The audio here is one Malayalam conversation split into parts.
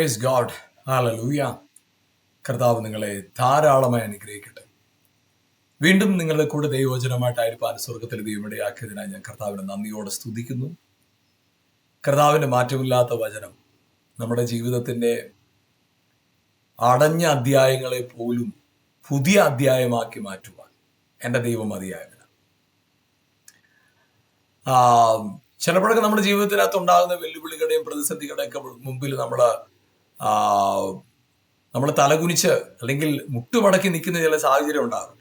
പ്രൈസ് ഗാഡ് ഹാലലൂയ കർത്താവ് നിങ്ങളെ ധാരാളമായി അനുഗ്രഹിക്കട്ടെ. വീണ്ടും നിങ്ങളുടെ കൂടെ ദൈവവചനമായിട്ടായിരിക്കാൻ സ്വർഗത്തിൽ ദൈവമിടയാക്കിയതിനായി ഞാൻ കർത്താവിനെ നന്ദിയോടെ സ്തുതിക്കുന്നു. കർത്താവിന്റെ മാറ്റമില്ലാത്ത വചനം നമ്മുടെ ജീവിതത്തിന്റെ അടഞ്ഞ അധ്യായങ്ങളെ പോലും പുതിയ അധ്യായമാക്കി മാറ്റുവാൻ എന്റെ ദൈവം മതിയായവനാണ് ആ, ചിലപ്പോഴൊക്കെ നമ്മുടെ ജീവിതത്തിനകത്ത് ഉണ്ടാകുന്ന വെല്ലുവിളികളുടെയും പ്രതിസന്ധികളുടെയും ഒക്കെ മുമ്പിൽ നമ്മൾ നമ്മൾ തലകുനിച്ച് അല്ലെങ്കിൽ മുട്ടുമടക്കി നിൽക്കുന്ന ചില സാഹചര്യം ഉണ്ടാകും.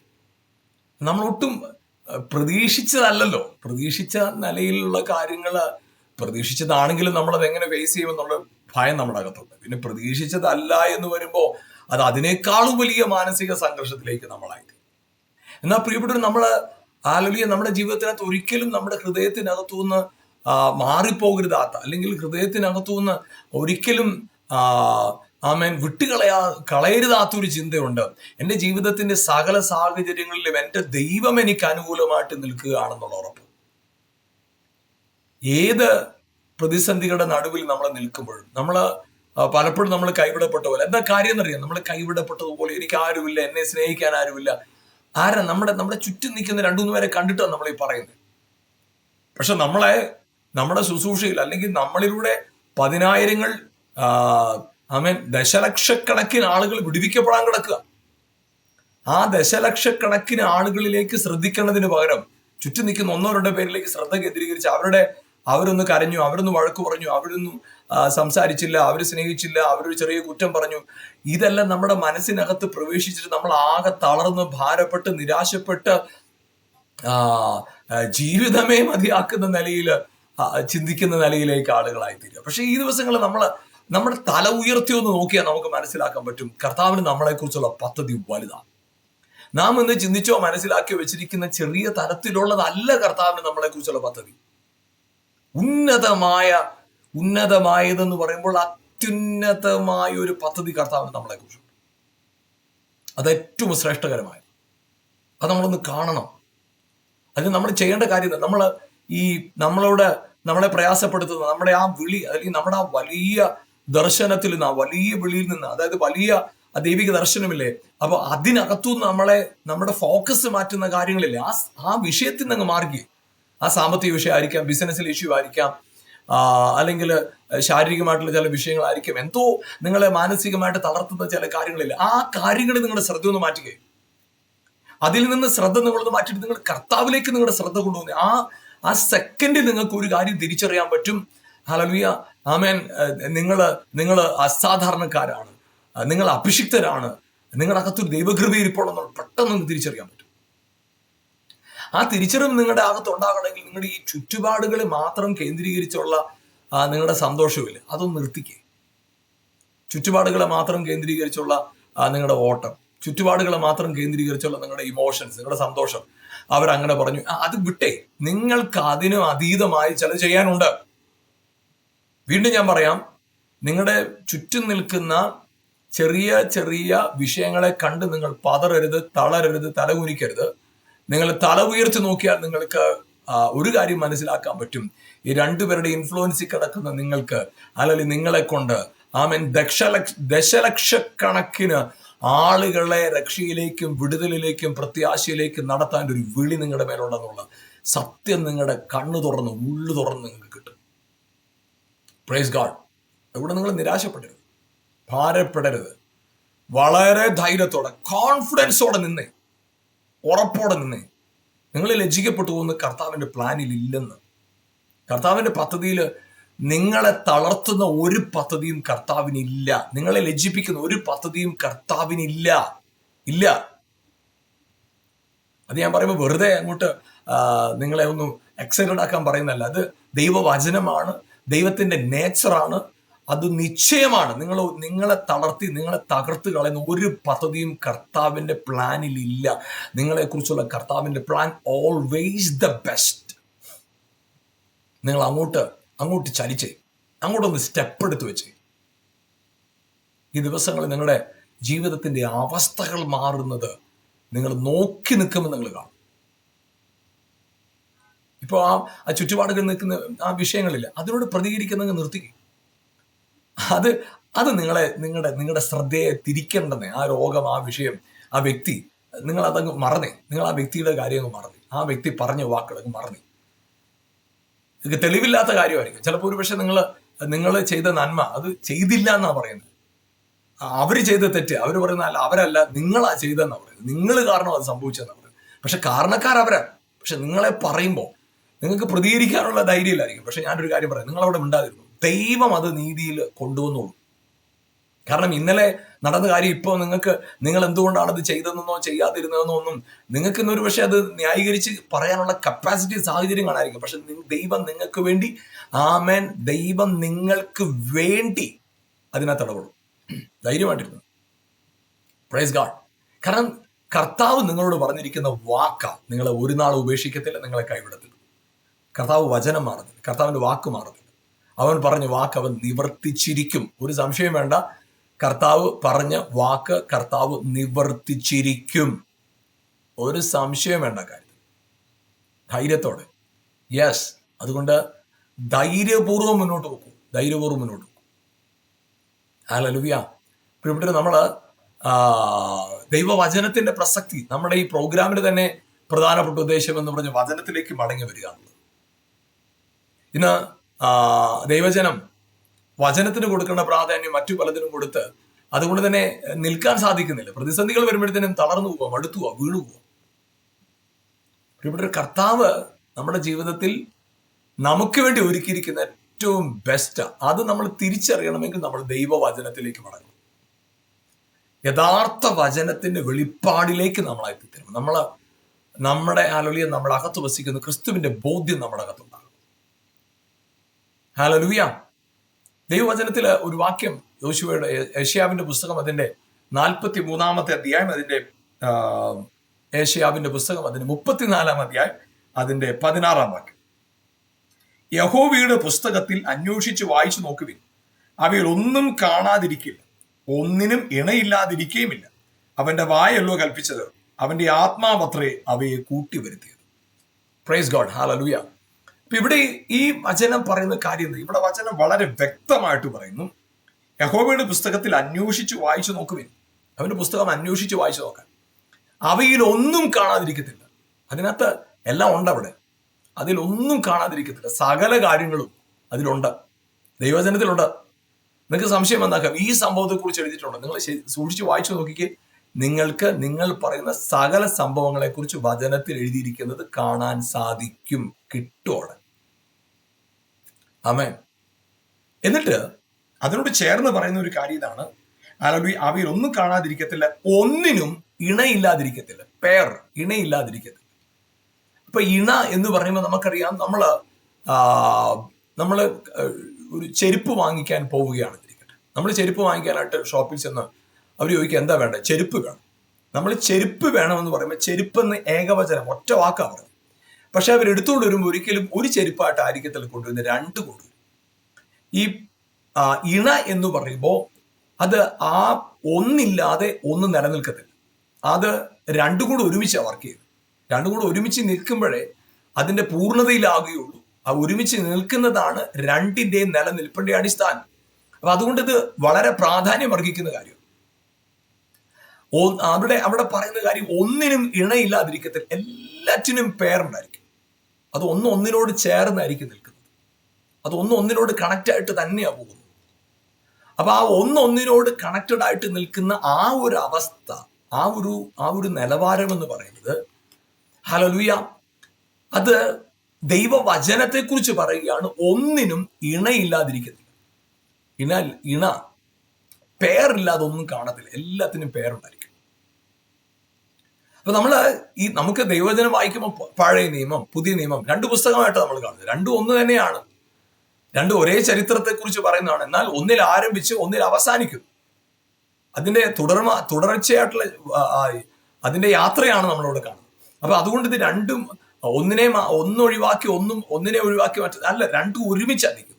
അഹ്, പ്രതീക്ഷിച്ചതല്ലല്ലോ. പ്രതീക്ഷിച്ച നിലയിലുള്ള കാര്യങ്ങൾ പ്രതീക്ഷിച്ചതാണെങ്കിലും നമ്മളത് എങ്ങനെ ഫേസ് ചെയ്യുമെന്നുള്ള ഭയം നമ്മുടെ അകത്തുണ്ട്. പിന്നെ പ്രതീക്ഷിച്ചതല്ല എന്ന് വരുമ്പോൾ അത് അതിനേക്കാളും വലിയ മാനസിക സംഘർഷത്തിലേക്ക് നമ്മളായി എന്നാൽ പ്രിയപ്പെട്ടവർ നമ്മൾ ആലോലിയ നമ്മുടെ ജീവിതത്തിനകത്ത് ഒരിക്കലും നമ്മുടെ ഹൃദയത്തിനകത്തുനിന്ന് മാറിപ്പോകരുതാത്ത അല്ലെങ്കിൽ ഹൃദയത്തിനകത്തുനിന്ന് ഒരിക്കലും ആമേൻ. വിട്ടുകളയാ കളയരുതാത്തൊരു ചിന്തയുണ്ട്. എന്റെ ജീവിതത്തിന്റെ സകല സാഹചര്യങ്ങളിലും എന്റെ ദൈവം എനിക്ക് അനുകൂലമായിട്ട് നിൽക്കുകയാണെന്നുള്ള ഉറപ്പ്. ഏത് പ്രതിസന്ധികളുടെ നടുവിൽ നമ്മൾ നിൽക്കുമ്പോഴും നമ്മൾ പലപ്പോഴും നമ്മൾ കൈവിടപ്പെട്ട പോലെ എന്താ കാര്യം എന്നറിയാം? നമ്മൾ കൈവിടപ്പെട്ടതുപോലെ എനിക്ക് ആരുമില്ല എന്നെ സ്നേഹിക്കാൻ ആരുമില്ല. ആരാ? നമ്മുടെ നമ്മുടെ ചുറ്റും നിൽക്കുന്ന രണ്ടു മൂന്ന് പേരെ കണ്ടിട്ടാണ് നമ്മൾ ഈ പറയുന്നത്. പക്ഷെ നമ്മളെ നമ്മുടെ ശുശ്രൂഷയിൽ അല്ലെങ്കിൽ നമ്മളിലൂടെ പതിനായിരങ്ങൾ ആമേൻ. ദശലക്ഷക്കണക്കിന് ആളുകൾ വിടുവിക്കപ്പെടാൻ കിടക്കുക. ആ ദശലക്ഷക്കണക്കിന് ആളുകളിലേക്ക് ശ്രദ്ധിക്കുന്നതിന് പകരം ചുറ്റും നിൽക്കുന്ന ഒന്നോ രണ്ടോ പേരിലേക്ക് ശ്രദ്ധ കേന്ദ്രീകരിച്ച് അവരുടെ അവരൊന്ന് കരഞ്ഞു അവരൊന്ന് വഴക്ക് പറഞ്ഞു അവരൊന്നും സംസാരിച്ചില്ല അവർ സ്നേഹിച്ചില്ല അവരൊരു ചെറിയ കുറ്റം പറഞ്ഞു. ഇതെല്ലാം നമ്മുടെ മനസ്സിനകത്ത് പ്രവേശിച്ചിട്ട് നമ്മൾ ആകെ തളർന്ന് ഭാരപ്പെട്ട് നിരാശപ്പെട്ട് ജീവിതമേ മതിയാക്കുന്ന നിലയിൽ ചിന്തിക്കുന്ന നിലയിലേക്ക് ആളുകളായി തീരുക പക്ഷെ ഈ ദിവസങ്ങളിൽ നമ്മൾ നമ്മുടെ തല ഉയർത്തി ഒന്ന് നോക്കിയാൽ നമുക്ക് മനസ്സിലാക്കാൻ പറ്റും കർത്താവിന് നമ്മളെക്കുറിച്ചുള്ള പദ്ധതി വലുതാണ്. നാം ഇന്ന് ചിന്തിച്ചോ മനസ്സിലാക്കിയോ വെച്ചിരിക്കുന്ന ചെറിയ തലത്തിലുള്ളതല്ല കർത്താവിന് നമ്മളെക്കുറിച്ചുള്ള പദ്ധതി. ഉന്നതമായ ഉന്നതമായതെന്ന് പറയുമ്പോൾ അത്യുന്നതമായ ഒരു പദ്ധതി കർത്താവിന് നമ്മളെക്കുറിച്ചുണ്ട്. അത് ഏറ്റവും ശ്രേഷ്ഠകരമായത്. അത് നമ്മളൊന്ന് കാണണം. അതിന് നമ്മൾ ചെയ്യേണ്ട കാര്യം നമ്മൾ ഈ നമ്മളോട് നമ്മളെ പ്രയാസപ്പെടുത്തുന്ന നമ്മുടെ ആ വിളി അല്ലെങ്കിൽ നമ്മുടെ ആ വലിയ ദർശനത്തിൽ നിന്ന് ആ വലിയ വിളിയിൽ നിന്ന് അതായത് വലിയ ആ ദൈവിക ദർശനമില്ലേ? അപ്പൊ അതിനകത്തു നമ്മളെ നമ്മുടെ ഫോക്കസ് മാറ്റുന്ന കാര്യങ്ങളില്ലേ? ആ ആ വിഷയത്തിൽ നിന്ന് മാറുകയും. ആ സാമ്പത്തിക വിഷയമായിരിക്കാം ബിസിനസ്സിൽ ഇഷ്യൂ ആയിരിക്കാം അല്ലെങ്കിൽ ശാരീരികമായിട്ടുള്ള ചില വിഷയങ്ങളായിരിക്കും എന്തോ നിങ്ങളെ മാനസികമായിട്ട് തളർത്തുന്ന ചില കാര്യങ്ങളില്ല? ആ കാര്യങ്ങളിൽ നിങ്ങളുടെ ശ്രദ്ധ ഒന്ന് മാറ്റുക അതിൽ നിന്ന് ശ്രദ്ധ നിങ്ങളൊന്ന് മാറ്റിയിട്ട് നിങ്ങൾ കർത്താവിലേക്ക് നിങ്ങളുടെ ശ്രദ്ധ കൊണ്ടുപോകുന്നത് ആ ആ സെക്കൻഡിൽ നിങ്ങൾക്ക് ഒരു കാര്യം തിരിച്ചറിയാൻ പറ്റും. ഹലലുയ ആമേൻ നിങ്ങൾ നിങ്ങൾ അസാധാരണക്കാരാണ്. നിങ്ങൾ അഭിഷിക്തരാണ്. നിങ്ങളുടെ അകത്തൊരു ദൈവകൃപ ഇപ്പോൾ പെട്ടെന്ന് നിങ്ങൾക്ക് തിരിച്ചറിയാൻ പറ്റും. ആ തിരിച്ചറിവ് നിങ്ങളുടെ അകത്ത് ഉണ്ടാകണമെങ്കിൽ നിങ്ങളുടെ ഈ ചുറ്റുപാടുകളെ മാത്രം കേന്ദ്രീകരിച്ചുള്ള നിങ്ങളുടെ സന്തോഷമില്ല. അതൊന്ന് നിർത്തിക്കേ. ചുറ്റുപാടുകളെ മാത്രം കേന്ദ്രീകരിച്ചുള്ള നിങ്ങളുടെ ഓട്ടം. ചുറ്റുപാടുകളെ മാത്രം കേന്ദ്രീകരിച്ചുള്ള നിങ്ങളുടെ ഇമോഷൻസ് നിങ്ങളുടെ സന്തോഷം. അവരങ്ങനെ പറഞ്ഞു. അത് വിട്ടേ. നിങ്ങൾക്ക് അതിനും അതീതമായി ചില ചെയ്യാനുണ്ട്. വീണ്ടും ഞാൻ പറയാം നിങ്ങളുടെ ചുറ്റും നിൽക്കുന്ന ചെറിയ ചെറിയ വിഷയങ്ങളെ കണ്ട് നിങ്ങൾ പതറരുത് തളരരുത് തലകുനിക്കരുത്. നിങ്ങൾ തല ഉയർത്തി നോക്കിയാൽ നിങ്ങൾക്ക് ഒരു കാര്യം മനസ്സിലാക്കാൻ പറ്റും. ഈ രണ്ടുപേരുടെ ഇൻഫ്ലുവൻസിൽ കിടക്കുന്ന നിങ്ങൾക്ക് അല്ലെങ്കിൽ നിങ്ങളെ കൊണ്ട് ആമൻ ദക്ഷലക്ഷ ദശലക്ഷക്കണക്കിന് ആളുകളെ രക്ഷയിലേക്കും വിടുതലിലേക്കും പ്രത്യാശയിലേക്കും നടത്താൻ ഒരു വിളി നിങ്ങളുടെ മേലുണ്ടെന്നുള്ള സത്യം നിങ്ങളുടെ കണ്ണു തുറന്ന് ഉള്ളു തുറന്ന് നിങ്ങൾക്ക് കിട്ടും. പ്രൈസ് ഗാഡ് ഇവിടെ നിങ്ങൾ നിരാശപ്പെടരുത്. ഭാരപ്പെടരുത്. വളരെ ധൈര്യത്തോടെ കോൺഫിഡൻസോടെ നിന്നേ. ഉറപ്പോടെ നിന്നേ. നിങ്ങൾ ലജ്ജിക്കപ്പെട്ടു പോകുന്ന കർത്താവിന്റെ പ്ലാനിൽ ഇല്ലെന്ന്. കർത്താവിന്റെ പദ്ധതിയിൽ നിങ്ങളെ തളർത്തുന്ന ഒരു പദ്ധതിയും കർത്താവിനില്ല നിങ്ങളെ ലജ്ജിപ്പിക്കുന്ന ഒരു പദ്ധതിയും കർത്താവിനില്ല ഇല്ല. അത് ഞാൻ പറയുമ്പോൾ വെറുതെ അങ്ങോട്ട് നിങ്ങളെ ഒന്ന് എക്സൈറ്റഡ് ആക്കാൻ പറയുന്നല്ല അത് ദൈവവചനമാണ്. ദൈവത്തിന്റെ നേച്ചറാണ് അത് നിശ്ചയമാണ്. നിങ്ങൾ നിങ്ങളെ തളർത്തി നിങ്ങളെ തകർത്ത് കളയുന്ന ഒരു പദ്ധതിയും കർത്താവിന്റെ പ്ലാനിൽ ഇല്ല. നിങ്ങളെ കുറിച്ചുള്ള കർത്താവിന്റെ പ്ലാൻ ഓൾവേസ് ദ ബെസ്റ്റ് നിങ്ങൾ അങ്ങോട്ട് അങ്ങോട്ട് ചലിച്ചേ അങ്ങോട്ടൊന്ന് സ്റ്റെപ്പ് എടുത്ത് വെച്ചേ. ഈ ദിവസങ്ങളിൽ നിങ്ങളുടെ ജീവിതത്തിന്റെ അവസ്ഥകൾ മാറുന്നത് നിങ്ങൾ നോക്കി നിൽക്കുമ്പോൾ നിങ്ങൾ കാണും. ഇപ്പോൾ ആ ആ ചുറ്റുപാടുകൾ നിൽക്കുന്ന ആ വിഷയങ്ങളില്ല. അതിനോട് പ്രതികരിക്കുന്നത് നിർത്തിക്കും അത് അത് നിങ്ങളെ നിങ്ങളുടെ നിങ്ങളുടെ ശ്രദ്ധയെ തിരിക്കേണ്ടെന്ന് ആ രോഗം ആ വിഷയം ആ വ്യക്തി നിങ്ങൾ അതങ്ങ് മറന്നേ. നിങ്ങൾ ആ വ്യക്തിയുടെ കാര്യം അങ്ങ് മറന്നേ. ആ വ്യക്തി പറഞ്ഞ വാക്കുകളൊക്കെ മറന്നു. ഇത് തെളിവില്ലാത്ത കാര്യമായിരിക്കും. ചിലപ്പോൾ ഒരു പക്ഷെ നിങ്ങൾ നിങ്ങൾ ചെയ്ത നന്മ അത് ചെയ്തില്ല എന്നാ പറയുന്നത്. അവർ ചെയ്ത തെറ്റ് അവർ പറയുന്ന അല്ല അവരല്ല നിങ്ങളാ ചെയ്തെന്നാ പറയുന്നത്. നിങ്ങൾ കാരണം അത് സംഭവിച്ചെന്നാ പറയുന്നത്. പക്ഷെ കാരണക്കാർ അവരാണ് പക്ഷെ നിങ്ങളെ പറയുമ്പോൾ നിങ്ങൾക്ക് പ്രതികരിക്കാനുള്ള ധൈര്യമില്ലായിരിക്കും. പക്ഷെ ഞാനൊരു കാര്യം പറയാം. നിങ്ങൾ അവിടെ മിണ്ടാതിരുന്നു. ദൈവം അത് നീതിയിൽ കൊണ്ടുവന്നോളൂ. കാരണം ഇന്നലെ നടന്ന കാര്യം ഇപ്പോൾ നിങ്ങൾക്ക് നിങ്ങൾ എന്തുകൊണ്ടാണ് അത് ചെയ്തതെന്നോ ചെയ്യാതിരുന്നതെന്നോ ഒന്നും നിങ്ങൾക്ക് ഇന്നൊരു പക്ഷേ അത് ന്യായീകരിച്ച് പറയാനുള്ള കപ്പാസിറ്റി സാഹചര്യം കാണാതിരിക്കും പക്ഷെ ദൈവം നിങ്ങൾക്ക് വേണ്ടി ആമേൻ. ദൈവം നിങ്ങൾക്ക് വേണ്ടി അതിനകത്ത് ഇടപെടും. ധൈര്യമായിട്ടിരുന്നു. പ്രൈസ് ഗാഡ് കാരണം കർത്താവ് നിങ്ങളോട് പറഞ്ഞിരിക്കുന്ന വാക്ക നിങ്ങളെ ഒരു നാൾ ഉപേക്ഷിക്കത്തില്ല നിങ്ങളെ കൈവിടത്തില്ല. കർത്താവ് വചനം മാറുന്നില്ല. കർത്താവിന്റെ വാക്ക് മാറുന്നില്ല. അവൻ പറഞ്ഞ വാക്ക് അവൻ നിവർത്തിച്ചിരിക്കും. ഒരു സംശയം വേണ്ട. കർത്താവ് പറഞ്ഞ വാക്ക് കർത്താവ് നിവർത്തിച്ചിരിക്കും. ഒരു സംശയം വേണ്ട കാര്യം. ധൈര്യത്തോടെ. യെസ് അതുകൊണ്ട് ധൈര്യപൂർവം മുന്നോട്ട് പോകും ധൈര്യപൂർവം മുന്നോട്ട് പോകും ഹാലലുവിയ പ്രിയപ്പെട്ട നമ്മൾ ആ, ദൈവവചനത്തിന്റെ പ്രസക്തി നമ്മുടെ ഈ പ്രോഗ്രാമിന് തന്നെ പ്രധാനപ്പെട്ട ഉദ്ദേശം എന്ന് പറഞ്ഞ വചനത്തിലേക്ക് മടങ്ങി വരിക എന്നുള്ളത്. ഇന്ന് ദൈവജനം വചനത്തിന് കൊടുക്കേണ്ട പ്രാധാന്യം മറ്റു പലതിനും കൊടുത്ത് അതുകൊണ്ട് തന്നെ നിൽക്കാൻ സാധിക്കുന്നില്ല. പ്രതിസന്ധികൾ വരുമ്പോഴത്തേനും തളർന്നു പോവാം അടുത്തു പോവാം വീണു പോവാം. പ്രിയപ്പെട്ട കർത്താവ് നമ്മുടെ ജീവിതത്തിൽ നമുക്ക് വേണ്ടി ഒരുക്കിയിരിക്കുന്ന ഏറ്റവും ബെസ്റ്റ് അത് നമ്മൾ തിരിച്ചറിയണമെങ്കിൽ നമ്മൾ ദൈവവചനത്തിലേക്ക് മടങ്ങും യഥാർത്ഥ വചനത്തിന്റെ വെളിപ്പാടിലേക്ക് നമ്മൾ എത്തിത്തരണം. നമ്മൾ നമ്മുടെ ആലോലിയെ നമ്മൾ അകത്ത് വസിക്കുന്ന. ക്രിസ്തുവിന്റെ ബോധ്യം നമ്മുടെ അകത്തുണ്ടാകും ഹാലലുയ ദൈവവചനത്തിൽ ഒരു വാക്യം യോശുവയുടെ ഏഷ്യാവിന്റെ പുസ്തകം അതിന്റെ നാൽപ്പത്തി മൂന്നാമത്തെ അധ്യായം അതിന്റെ ഏഷ്യാവിന്റെ പുസ്തകം അതിന്റെ മുപ്പത്തിനാലാം അധ്യായം അതിന്റെ പതിനാറാം വാക്യം. യഹോവയുടെ പുസ്തകത്തിൽ അന്വേഷിച്ച് വായിച്ചു നോക്കുവിൻ. അവയിൽ ഒന്നും കാണാതിരിക്കില്ല. ഒന്നിനും ഇണയില്ലാതിരിക്കുകയുമില്ല അവന്റെ വായല്ലോ കൽപ്പിച്ചത്. അവന്റെ ആത്മാവത്രേ അവയെ കൂട്ടി വരുത്തിയത് പ്രൈസ് ഗോഡ് ഹാലലുയ ഇവിടെ ഈ വചനം പറയുന്ന കാര്യം ഇവിടെ വചനം വളരെ വ്യക്തമായിട്ട് പറയുന്നു. യഹോബയുടെ പുസ്തകത്തിൽ അന്വേഷിച്ച് വായിച്ചു നോക്കുവിൻ. അവന്റെ പുസ്തകം അന്വേഷിച്ച് വായിച്ചു നോക്കാൻ. അവയിൽ ഒന്നും കാണാതിരിക്കത്തില്ല. അതിനകത്ത് എല്ലാം ഉണ്ട് അവിടെ. അതിലൊന്നും കാണാതിരിക്കത്തില്ല. സകല കാര്യങ്ങളും അതിലുണ്ട്. ദൈവജനത്തിലുണ്ട് നിങ്ങൾക്ക് സംശയം വന്നാക്കാം. ഈ സംഭവത്തെ കുറിച്ച് എഴുതിയിട്ടുണ്ട്. നിങ്ങൾ സൂക്ഷിച്ച് വായിച്ചു നോക്കിക്ക്. നിങ്ങൾക്ക് നിങ്ങൾ പറയുന്ന സകല സംഭവങ്ങളെ കുറിച്ച് വചനത്തിൽ എഴുതിയിരിക്കുന്നത് കാണാൻ സാധിക്കും. കിട്ടോടെ അമേൻ എന്നിട്ട് അതിനോട് ചേർന്ന് പറയുന്ന ഒരു കാര്യം ഇതാണ്. അല്ലെങ്കിൽ അവയിൽ ഒന്നും കാണാതിരിക്കത്തില്ല ഒന്നിനും ഇണയില്ലാതിരിക്കത്തില്ല. പേർ ഇണയില്ലാതിരിക്കത്തില്ല. അപ്പൊ ഇണ എന്ന് പറയുമ്പോൾ നമുക്കറിയാം നമ്മൾ നമ്മൾ ഒരു ചെരുപ്പ് വാങ്ങിക്കാൻ പോവുകയാണ് ഇരിക്കട്ടെ. നമ്മൾ ചെരുപ്പ് വാങ്ങിക്കാനായിട്ട് ഷോപ്പിൽ ചെന്ന് അവർ ചോദിക്കുക എന്താ വേണ്ടത് ചെരുപ്പ് വേണം. നമ്മൾ ചെരുപ്പ് വേണമെന്ന് പറയുമ്പോൾ ചെരുപ്പ് എന്ന് ഏകവചനം ഒറ്റ വാക്കാണ് പറയുന്നത്. പക്ഷെ അവർ എടുത്തുകൊണ്ട് വരുമ്പോൾ ഒരിക്കലും ഒരു ചെരുപ്പായിട്ട് ആയിരിക്കത്തില്ല കൊണ്ടുവരുന്നത് രണ്ട് കൊണ്ടുവരും ഈ ഇണ എന്ന് പറയുമ്പോൾ അത് ആ ഒന്നില്ലാതെ ഒന്ന് നിലനിൽക്കത്തില്ല. അത് രണ്ടും കൂടെ ഒരുമിച്ചാണ് വർക്ക് ചെയ്യും രണ്ടും കൂടെ ഒരുമിച്ച് നിൽക്കുമ്പോഴേ അതിന്റെ പൂർണതയിലാകുകയുള്ളൂ. ആ ഒരുമിച്ച് നിൽക്കുന്നതാണ് രണ്ടിന്റെയും നിലനിൽപ്പിന്റെ അടിസ്ഥാനം. അപ്പൊ അതുകൊണ്ട് ഇത് വളരെ പ്രാധാന്യം വർഗിക്കുന്ന കാര്യം അവിടെ അവിടെ പറയുന്ന കാര്യം ഒന്നിനും ഇണയില്ലാതിരിക്കത്തിൽ എല്ലാറ്റിനും പേരുണ്ടായിരിക്കും. അത് ഒന്ന് ഒന്നിനോട് ചേർന്നായിരിക്കും നിൽക്കുന്നത്. അത് ഒന്ന് ഒന്നിനോട് കണക്റ്റ് ആയിട്ട് തന്നെയാ പോകുന്നത്. അപ്പൊ ആ ഒന്ന് ഒന്നിനോട് കണക്റ്റഡ് ആയിട്ട് നിൽക്കുന്ന ആ ഒരു അവസ്ഥ ആ ഒരു ആ ഒരു നിലവാരം എന്ന് പറയുന്നത് ഹലലുയ അത് ദൈവവചനത്തെ കുറിച്ച് പറയുകയാണ് ഒന്നിനും ഇണയില്ലാതിരിക്കുന്നത് ഇണ ഇണ പേരില്ലാതെ ഒന്നും കാണത്തില്ല. എല്ലാത്തിനും പേരുണ്ടായിരിക്കും. അപ്പൊ നമ്മൾ ഈ നമുക്ക് ദൈവജനം വായിക്കുമ്പോൾ പഴയ നിയമം പുതിയ നിയമം രണ്ട് പുസ്തകമായിട്ട് നമ്മൾ കാണുന്നത്. രണ്ടും ഒന്ന് തന്നെയാണ്. രണ്ടും ഒരേ ചരിത്രത്തെ കുറിച്ച് പറയുന്നതാണ്. എന്നാൽ ഒന്നിൽ ആരംഭിച്ച് ഒന്നിൽ അവസാനിക്കും അതിന്റെ തുടർമ തുടർച്ചയായിട്ടുള്ള അതിന്റെ യാത്രയാണ് നമ്മളിവിടെ കാണുന്നത്. അപ്പൊ അതുകൊണ്ട് ഇത് രണ്ടും ഒന്നിനെ ഒന്നൊഴിവാക്കി ഒന്നും ഒന്നിനെ ഒഴിവാക്കി മറ്റ അല്ല രണ്ടും ഒരുമിച്ച് നിൽക്കുന്നത്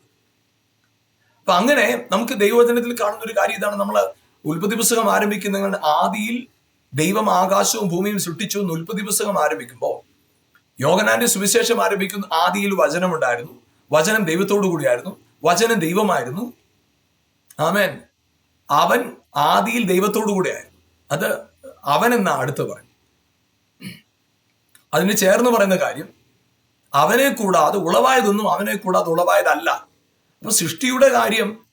അപ്പൊ അങ്ങനെ നമുക്ക് ദൈവവചനത്തിൽ കാണുന്ന ഒരു കാര്യം ഇതാണ്. നമ്മൾ ഉൽപ്പത്തി പുസ്തകം ആരംഭിക്കുന്ന ആദിയിൽ ദൈവം ആകാശവും ഭൂമിയും സൃഷ്ടിച്ചു എന്ന് ഉൽപ്പത്തി പുസ്തകം ആരംഭിക്കുമ്പോൾ യോഗനാന്റെ സുവിശേഷം ആരംഭിക്കുന്ന ആദിയിൽ വചനമുണ്ടായിരുന്നു. വചനം ദൈവത്തോടു കൂടിയായിരുന്നു. വചനം ദൈവമായിരുന്നു. ആമേൻ. അവൻ ആദിയിൽ ദൈവത്തോടു കൂടിയായിരുന്നു. അത് അവൻ എന്ന അടുത്ത് പറഞ്ഞു. അതിന് ചേർന്ന് പറയുന്ന കാര്യം അവനെ കൂടാതെ ഉളവായതൊന്നും അവനെ കൂടാതെ ഉളവായതല്ല. അപ്പൊ സൃഷ്ടിയുടെ കാര്യം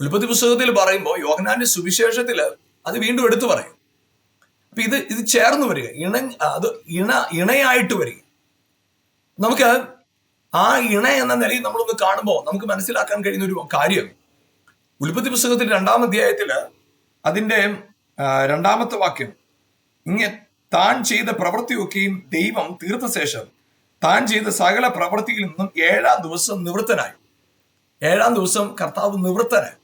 ഉൽപ്പത്തി പുസ്തകത്തിൽ പറയുമ്പോൾ യോഹനാന്റെ സുവിശേഷത്തിൽ അത് വീണ്ടും എടുത്തു പറയും. അപ്പൊ ഇത് ഇത് ചേർന്ന് വരിക. ഇണ അത് ഇണ ഇണയായിട്ട് വരിക. നമുക്ക് ആ ഇണ എന്ന നിലയിൽ നമ്മളൊന്ന് കാണുമ്പോൾ നമുക്ക് മനസ്സിലാക്കാൻ കഴിയുന്ന ഒരു കാര്യം. ഉൽപ്പത്തി പുസ്തകത്തിൽ രണ്ടാം അധ്യായത്തിൽ അതിന്റെ രണ്ടാമത്തെ വാക്യം. ഇങ്ങനെ താൻ ചെയ്ത പ്രവൃത്തിയൊക്കെയും ദൈവം തീർത്ത ശേഷം താൻ ചെയ്ത സകല പ്രവൃത്തിയിൽ നിന്നും ഏഴാം ദിവസം നിവൃത്തനായി. ഏഴാം ദിവസം കർത്താവ് നിവൃത്തനായി.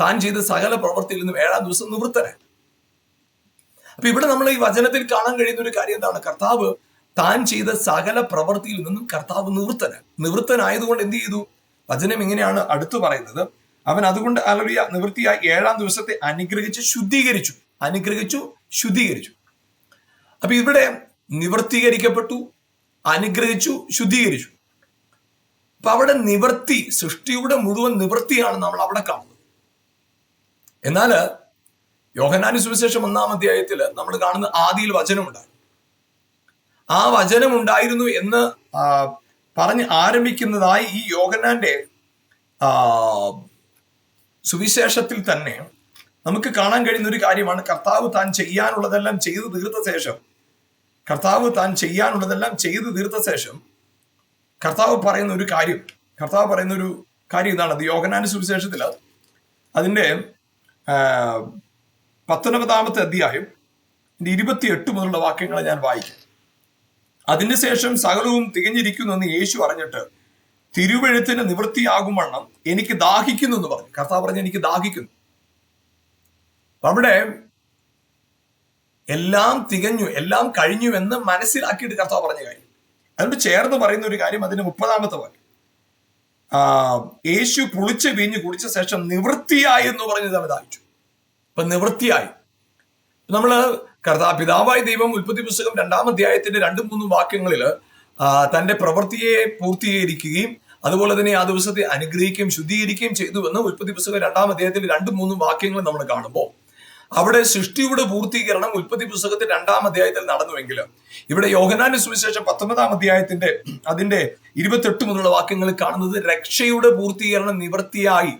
താൻ ചെയ്ത സകല പ്രവൃത്തിയിൽ നിന്നും ഏഴാം ദിവസം നിവൃത്തനായി. അപ്പൊ ഇവിടെ നമ്മൾ ഈ വചനത്തിൽ കാണാൻ കഴിയുന്ന ഒരു കാര്യം എന്താണ്? കർത്താവ് താൻ ചെയ്ത സകല പ്രവൃത്തിയിൽ നിന്നും കർത്താവ് നിവൃത്തനായി നിവൃത്തനായതുകൊണ്ട് എന്ത് ചെയ്തു? വചനം ഇങ്ങനെയാണ് അടുത്തു പറയുന്നത്. അവൻ അതുകൊണ്ട് അലറിയ നിവൃത്തിയായി ഏഴാം ദിവസത്തെ അനുഗ്രഹിച്ച് ശുദ്ധീകരിച്ചു. അനുഗ്രഹിച്ചു ശുദ്ധീകരിച്ചു. അപ്പൊ ഇവിടെ നിവർത്തീകരിക്കപ്പെട്ടു അനുഗ്രഹിച്ചു ശുദ്ധീകരിച്ചു. അപ്പൊ അവിടെ നിവർത്തി സൃഷ്ടിയുടെ മുഴുവൻ നിവൃത്തിയാണ് നമ്മൾ അവിടെ കാണുന്നത്. എന്നാൽ യോഹനാനി സുവിശേഷം ഒന്നാം അധ്യായത്തിൽ നമ്മൾ കാണുന്ന ആദിയിൽ വചനമുണ്ടായി. ആ വചനം ഉണ്ടായിരുന്നു എന്ന് പറഞ്ഞ് ആരംഭിക്കുന്നതായി ഈ യോഹനാന്റെ സുവിശേഷത്തിൽ തന്നെ നമുക്ക് കാണാൻ കഴിയുന്ന ഒരു കാര്യമാണ്. കർത്താവ് താൻ ചെയ്യാനുള്ളതെല്ലാം ചെയ്തു തീർത്ത ശേഷം കർത്താവ് താൻ ചെയ്യാനുള്ളതെല്ലാം ചെയ്തു തീർത്ത ശേഷം കർത്താവ് പറയുന്ന ഒരു കാര്യം കർത്താവ് പറയുന്ന ഒരു കാര്യം ഇതാണ്. അത് യോഗനാന സുവിശേഷത്തിൽ അതിന്റെ ആ, പത്തൊൻപതാമത്തെ അധ്യായം ഇരുപത്തിയെട്ട് മുതലുള്ള വാക്യങ്ങളെ ഞാൻ വായിക്കും. അതിന് ശേഷം സകലവും തികഞ്ഞിരിക്കുന്നു എന്ന് യേശു അറിഞ്ഞിട്ട് തിരുവഴുത്തിന് നിവൃത്തിയാകും വണ്ണം എനിക്ക് ദാഹിക്കുന്നു എന്ന് പറഞ്ഞു. കർത്താവ് പറഞ്ഞു എനിക്ക് ദാഹിക്കുന്നു. അവിടെ എല്ലാം തികഞ്ഞു എല്ലാം കഴിഞ്ഞു എന്ന് മനസ്സിലാക്കിയിട്ട് കർത്താവ് പറഞ്ഞ കാര്യം. അതിനോട് ചേർന്ന് പറയുന്ന ഒരു കാര്യം അതിന് മുപ്പതാമത്തെ വാക്യം. യേശു പുളിച്ച് വീഞ്ഞ് കുടിച്ച ശേഷം നിവൃത്തിയായി എന്ന് പറഞ്ഞത് അവൻ ദാഹിച്ചു. അപ്പൊ നിവൃത്തിയായി. നമ്മൾ കർത്താ പിതാവായ ദൈവം ഉൽപ്പത്തി പുസ്തകം രണ്ടാം അധ്യായത്തിന്റെ രണ്ടും മൂന്നും വാക്യങ്ങളിൽ തന്റെ പ്രവൃത്തിയെ പൂർത്തീകരിക്കുകയും അതുപോലെ തന്നെ ആ ദിവസത്തെ അനുഗ്രഹിക്കുകയും ശുദ്ധീകരിക്കുകയും ചെയ്തു എന്ന് ഉൽപ്പത്തി പുസ്തകം രണ്ടാം അധ്യായത്തിൽ രണ്ടും മൂന്നും വാക്യങ്ങൾ നമ്മൾ കാണുമ്പോൾ അവിടെ സൃഷ്ടിയുടെ പൂർത്തീകരണം ഉൽപ്പത്തി പുസ്തകത്തിൽ രണ്ടാം അധ്യായത്തിൽ നടന്നുവെങ്കിൽ ഇവിടെ യോഹനാന്റെ സുവിശേഷം പത്തൊമ്പതാം അധ്യായത്തിന്റെ അതിന്റെ ഇരുപത്തെട്ട് മുതലുള്ള വാക്യങ്ങൾ കാണുന്നത് രക്ഷയുടെ പൂർത്തീകരണം നിവൃത്തിയായി.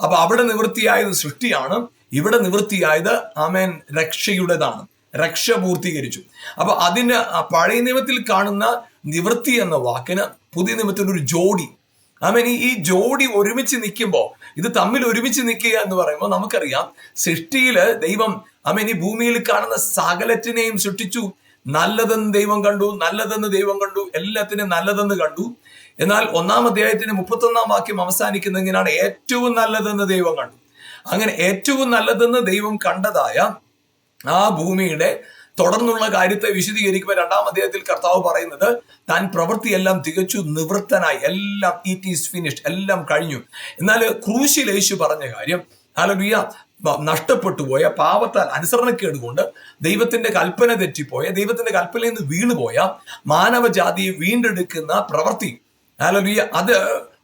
അപ്പൊ അവിടെ നിവൃത്തിയായത് സൃഷ്ടിയാണ്. ഇവിടെ നിവൃത്തിയായത് ആമേൻ രക്ഷയുടേതാണ്. രക്ഷ പൂർത്തീകരിച്ചു. അപ്പൊ അതിന് പഴയ നിയമത്തിൽ കാണുന്ന നിവൃത്തി എന്ന വാക്കിന് പുതിയ നിയമത്തിന്റെ ഒരു ജോഡി. ആമേൻ ഈ- ജോഡി ഒരുമിച്ച് നിൽക്കുമ്പോൾ ഇത് തമ്മിൽ ഒരുമിച്ച് നിൽക്കുക എന്ന് പറയുമ്പോൾ നമുക്കറിയാം സൃഷ്ടിയിൽ ദൈവം ആമേൻ ഈ ഭൂമിയിൽ കാണുന്ന സകലത്തിനെയും സൃഷ്ടിച്ചു. നല്ലതെന്ന് ദൈവം കണ്ടു നല്ലതെന്ന് ദൈവം കണ്ടു എല്ലാത്തിനും നല്ലതെന്ന് കണ്ടു. എന്നാൽ ഒന്നാം അധ്യായത്തിന് മുപ്പത്തൊന്നാം വാക്യം അവസാനിക്കുന്ന ഏറ്റവും നല്ലതെന്ന് ദൈവം കണ്ടു. അങ്ങനെ ഏറ്റവും നല്ലതെന്ന് ദൈവം കണ്ടതായ ആ ഭൂമിയുടെ തുടർന്നുള്ള കാര്യത്തെ വിശദീകരിക്കുമ്പോൾ രണ്ടാം അദ്ദേഹത്തിൽ കർത്താവ് പറയുന്നത് താൻ പ്രവൃത്തിയെല്ലാം തികച്ചു നിവൃത്തനായി. എല്ലാം ഇറ്റ് ഈസ് ഫിനിഷ്ഡ് എല്ലാം കഴിഞ്ഞു. എന്നാൽ ക്രൂശിൽ യേശു പറഞ്ഞ കാര്യം ഹലബിയ നഷ്ടപ്പെട്ടു പോയ പാവത്താൽ അനുസരണക്കേട് കൊണ്ട് ദൈവത്തിന്റെ കൽപ്പന തെറ്റിപ്പോയ ദൈവത്തിന്റെ കൽപ്പനയിൽ നിന്ന് വീണുപോയ മാനവജാതിയെ വീണ്ടെടുക്കുന്ന പ്രവൃത്തി. ഹലബിയ അത്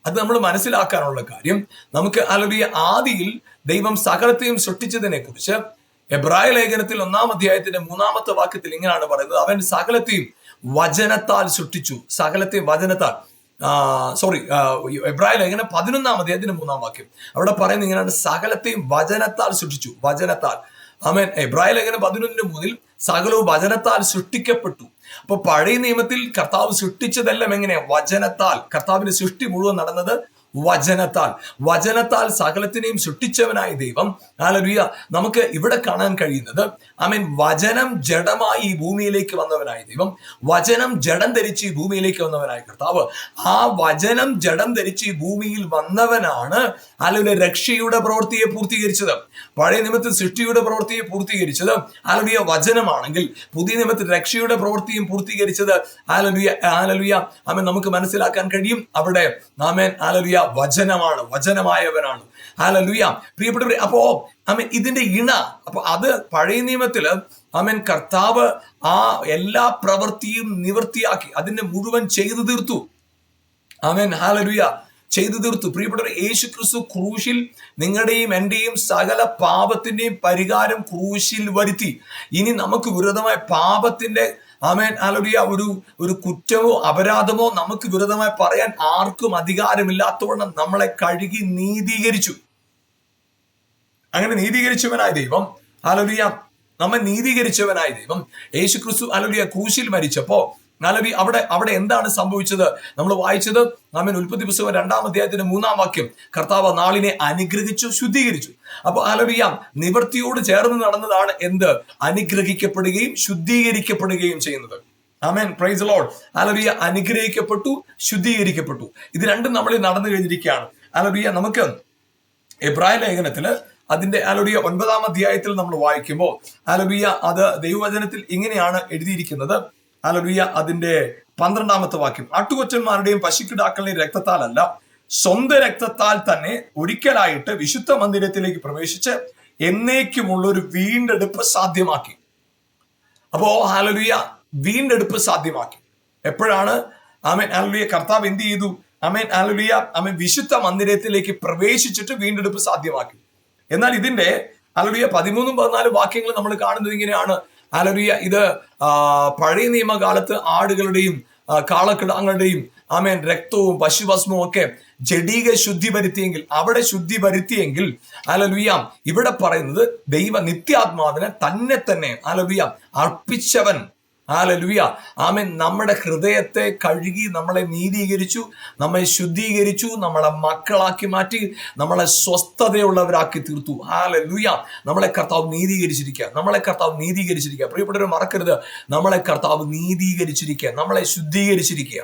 അത് നമ്മൾ മനസ്സിലാക്കാനുള്ള കാര്യം നമുക്ക് ഹലബിയ ആദിയിൽ ദൈവം സകലത്തെയും സൃഷ്ടിച്ചതിനെ കുറിച്ച് എബ്രായ ലേഖനത്തിൽ ഒന്നാം അധ്യായത്തിന്റെ മൂന്നാമത്തെ വാക്യത്തിൽ ഇങ്ങനെയാണ് പറയുന്നത്. അവൻ സകലത്തെയും വചനത്താൽ സൃഷ്ടിച്ചു. സകലത്തെയും വചനത്താൽ. സോറി എബ്രായ ലേഖനം പതിനൊന്നാം അധ്യായത്തിന്റെ മൂന്നാം വാക്യം. അവിടെ പറയുന്നത് ഇങ്ങനെയാണ്. സകലത്തെയും വചനത്താൽ സൃഷ്ടിച്ചു. വചനത്താൽ. അവൻ എബ്രായ ലേഖനം പതിനൊന്നിന് മൂന്നിൽ സകലവും വചനത്താൽ സൃഷ്ടിക്കപ്പെട്ടു. അപ്പൊ പഴയ നിയമത്തിൽ കർത്താവ് സൃഷ്ടിച്ചതെല്ലാം എങ്ങനെയാ? വചനത്താൽ. കർത്താവിന്റെ സൃഷ്ടി മുഴുവൻ നടന്നത് വചനത്താൽ. വചനത്താൽ സകലത്തിനെയും സൃഷ്ടിച്ചവനായ ദൈവം. ആലറിയ നമുക്ക് ഇവിടെ കാണാൻ കഴിയുന്നത് ആമീൻ. വചനം ജഡമായി ഈ ഭൂമിയിലേക്ക് വന്നവനായ ദൈവം. വചനം ജഡം ധരിച്ച് ഈ ഭൂമിയിലേക്ക് വന്നവനായ കർത്താവ്. ആ വചനം ജഡം ധരിച്ച് ഈ ഭൂമിയിൽ വന്നവനാണ് അല്ലെ രക്ഷയുടെ പ്രവൃത്തിയെ പൂർത്തീകരിച്ചത്. പഴയ നിയമത്തിൽ സൃഷ്ടിയുടെ പ്രവൃത്തിയെ പൂർത്തീകരിച്ചത് ആലലുയ വചനമാണെങ്കിൽ പുതിയ നിയമത്തിൽ രക്ഷയുടെ പ്രവൃത്തിയും പൂർത്തീകരിച്ചത് ആലലുയ ആലലുയ ആമൻ നമുക്ക് മനസ്സിലാക്കാൻ കഴിയും അവിടെ നാമേൻ ആലലുയ വചനമാണ് വചനമായവനാണ്. ആലലുയ പ്രിയപ്പെട്ടവരെ അപ്പോ ആമൻ ഇതിന്റെ ഇണ അപ്പൊ അത് പഴയ നിയമത്തിൽ ആമൻ കർത്താവ് ആ എല്ലാ പ്രവൃത്തിയും നിവൃത്തിയാക്കി അതിനെ മുഴുവൻ ചെയ്തു തീർത്തു. ആമേൻ ഹാലലുയ ചെയ്തു തീർത്തു. പ്രിയപ്പെട്ടവർ യേശു ക്രിസ്തു ക്രൂശിൽ നിങ്ങളുടെയും എന്റെയും സകല പാപത്തിന്റെയും പരിഹാരം ക്രൂശിൽ വരുത്തി. ഇനി നമുക്ക് വിരുദ്ധമായ പാപത്തിന്റെ ആമേൻ അലറിയ ഒരു ഒരു കുറ്റമോ അപരാധമോ നമുക്ക് വിരുദ്ധമായി പറയാൻ ആർക്കും അധികാരമില്ലാത്തവണ്ണം നമ്മളെ കഴുകി നീതീകരിച്ചു. അങ്ങനെ നീതീകരിച്ചവനായ ദൈവം. അലലിയ നമ്മെ നീതീകരിച്ചവനായ ദൈവം. യേശു ക്രിസ്തു അലലിയ ക്രൂശിൽ മരിച്ചപ്പോ അലവി അവിടെ അവിടെ എന്താണ് സംഭവിച്ചത്? നമ്മൾ വായിച്ചത് നമ്മൻ ഉൽപ്പത്തി പുസ്തകം രണ്ടാം അധ്യായത്തിന്റെ മൂന്നാം വാക്യം. കർത്താവ് നാളിനെ അനുഗ്രഹിച്ചു ശുദ്ധീകരിച്ചു. അപ്പൊ അലവിയ നിവൃത്തിയോട് ചേർന്ന് നടന്നതാണ് എന്ത്? അനുഗ്രഹിക്കപ്പെടുകയും ശുദ്ധീകരിക്കപ്പെടുകയും ചെയ്യുന്നത്. ആമേൻ പ്രൈസ് ലോഡ് അലബിയ അനുഗ്രഹിക്കപ്പെട്ടു ശുദ്ധീകരിക്കപ്പെട്ടു. ഇത് രണ്ടും നമ്മളിൽ നടന്നു കഴിഞ്ഞിരിക്കുകയാണ്. അലബിയ നമുക്ക് എബ്രാഹിം ലേഖനത്തിൽ അതിന്റെ അലോബിയ ഒൻപതാം അധ്യായത്തിൽ നമ്മൾ വായിക്കുമ്പോൾ അലോബിയ അത് ദൈവവചനത്തിൽ ഇങ്ങനെയാണ് എഴുതിയിരിക്കുന്നത്. അലോബിയ അതിന്റെ പന്ത്രണ്ടാമത്തെ വാക്യം. ആട്ടുകൊച്ചന്മാരുടെയും പശുക്കിടാക്കളുടെയും രക്തത്താലല്ല സ്വന്തം രക്തത്താൽ തന്നെ ഒരിക്കലായിട്ട് വിശുദ്ധ മന്ദിരത്തിലേക്ക് പ്രവേശിച്ച് എന്നേക്കുമുള്ള ഒരു വീണ്ടെടുപ്പ് സാധ്യമാക്കി. അപ്പോ ഹാലലുയ വീണ്ടെടുപ്പ് സാധ്യമാക്കി. എപ്പോഴാണ്? ആമേൻ ഹാലലുയ കർത്താവ് എന്ത് ചെയ്തു? അമേൻ ഹാലലുയ അമേൻ വിശുദ്ധ മന്ദിരത്തിലേക്ക് പ്രവേശിച്ചിട്ട് വീണ്ടെടുപ്പ് സാധ്യമാക്കി. എന്നാൽ ഇതിന്റെ അലറിയ പതിമൂന്നും പതിനാലും വാക്യങ്ങൾ നമ്മൾ കാണുന്നത് ഇങ്ങനെയാണ്. അലറിയ ഇത് പഴയ നിയമകാലത്ത് ആടുകളുടെയും കാളക്കിടാങ്ങളുടെയും ആമേൻ രക്തവും പശുഭസ്മവും ഒക്കെ ജഡീക ശുദ്ധി വരുത്തിയെങ്കിൽ അവിടെ ശുദ്ധി വരുത്തിയെങ്കിൽ അലലുയാം ഇവിടെ പറയുന്നത് ദൈവ നിത്യാത്മാവിനെ തന്നെ തന്നെ അലലുയാം അർപ്പിച്ചവൻ ആലലുയ ആമൻ. നമ്മുടെ ഹൃദയത്തെ കഴുകി നമ്മളെ നീതീകരിച്ചു നമ്മെ ശുദ്ധീകരിച്ചു നമ്മളെ മക്കളാക്കി മാറ്റി നമ്മളെ സ്വസ്ഥതയുള്ളവരാക്കി തീർത്തു. ആലലുയ നമ്മളെ കർത്താവ് നീതീകരിച്ചിരിക്കുക. നമ്മളെ കർത്താവ് നീതീകരിച്ചിരിക്കുക. പ്രിയപ്പെട്ടവർ മറക്കരുത്. നമ്മളെ കർത്താവ് നീതീകരിച്ചിരിക്കുക. നമ്മളെ ശുദ്ധീകരിച്ചിരിക്കുക.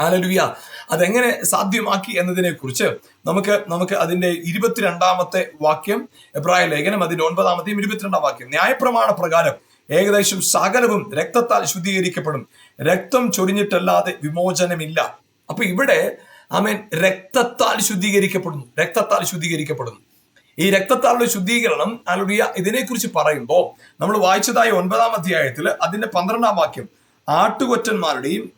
ആലലുയ അതെങ്ങനെ സാധ്യമാക്കി എന്നതിനെ കുറിച്ച് നമുക്ക് നമുക്ക് അതിന്റെ ഇരുപത്തിരണ്ടാമത്തെ വാക്യം എബ്രായ ലേഖനം അതിന്റെ ഒൻപതാമത്തെയും ഇരുപത്തിരണ്ടാം വാക്യം. ന്യായപ്രമാണ പ്രകാരം ഏകദേശം സകലവും രക്തത്താൽ ശുദ്ധീകരിക്കപ്പെടും. രക്തം ചൊരിഞ്ഞിട്ടല്ലാതെ വിമോചനമില്ല. അപ്പൊ ഇവിടെ ആമേൻ രക്തത്താൽ ശുദ്ധീകരിക്കപ്പെടുന്നു. രക്തത്താൽ ശുദ്ധീകരിക്കപ്പെടുന്നു. ഈ രക്തത്താലുള്ള ശുദ്ധീകരണം അലുടിയ ഇതിനെക്കുറിച്ച് പറയുമ്പോൾ നമ്മൾ വായിച്ചതായ ഒൻപതാം അധ്യായത്തിൽ അതിന്റെ പന്ത്രണ്ടാം വാക്യം ആട്ടുകൊറ്റന്മാരുടെയും